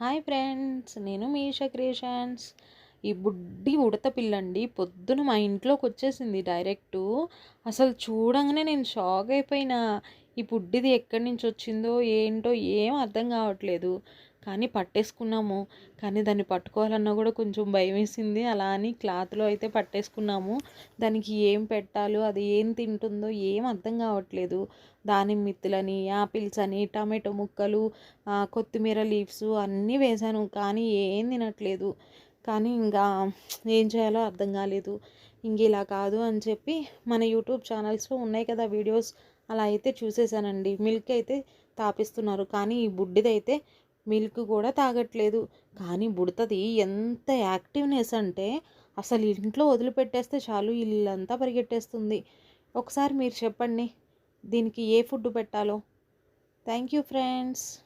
Hi friends నేను Meesha creations. ఈ బుడ్డి ఉడత పిల్లండి పొద్దున మా ఇంట్లోకి వచ్చేసింది డైరెక్టు. అసలు చూడంగానే నేను షాక్ అయిపోయినా. ఈ బుడ్డిది ఎక్కడి నుంచి వచ్చిందో ఏంటో ఏం అర్థం కావట్లేదు. కానీ పట్టేసుకున్నాము. కానీ దాన్ని పట్టుకోవాలన్నా కూడా కొంచెం భయం వేసింది అలా అని క్లాత్లో అయితే పట్టేసుకున్నాము. దానికి ఏం పెట్టాలో అది ఏం తింటుందో ఏం అర్థం కావట్లేదు. దానిమ్మ మిత్తులని యాపిల్స్ అని టమాటో ముక్కలు కొత్తిమీర లీవ్స్ అన్నీ వేశాను కానీ ఏం తినట్లేదు. కానీ ఇంకా ఏం చేయాలో అర్థం కాలేదు. ఇంక ఇలా కాదు అని చెప్పి మన యూట్యూబ్ ఛానల్స్లో ఉన్నాయి కదా వీడియోస్. అలా అయితే చూసేసానండి. మిల్క్ అయితే తాపిస్తున్నారు. కానీ ఈ బుడ్డిదైతే మిల్క్ కూడా తాగట్లేదు. కానీ బుడతది ఎంత యాక్టివ్నెస్ అంటే అసలు ఇంట్లో వదిలిపెట్టేస్తే చాలు ఇల్లంతా పరిగెట్టేస్తుంది. ఒకసారి మీరు చెప్పండి దీనికి ఏ ఫుడ్ పెట్టాలో? Thank you friends.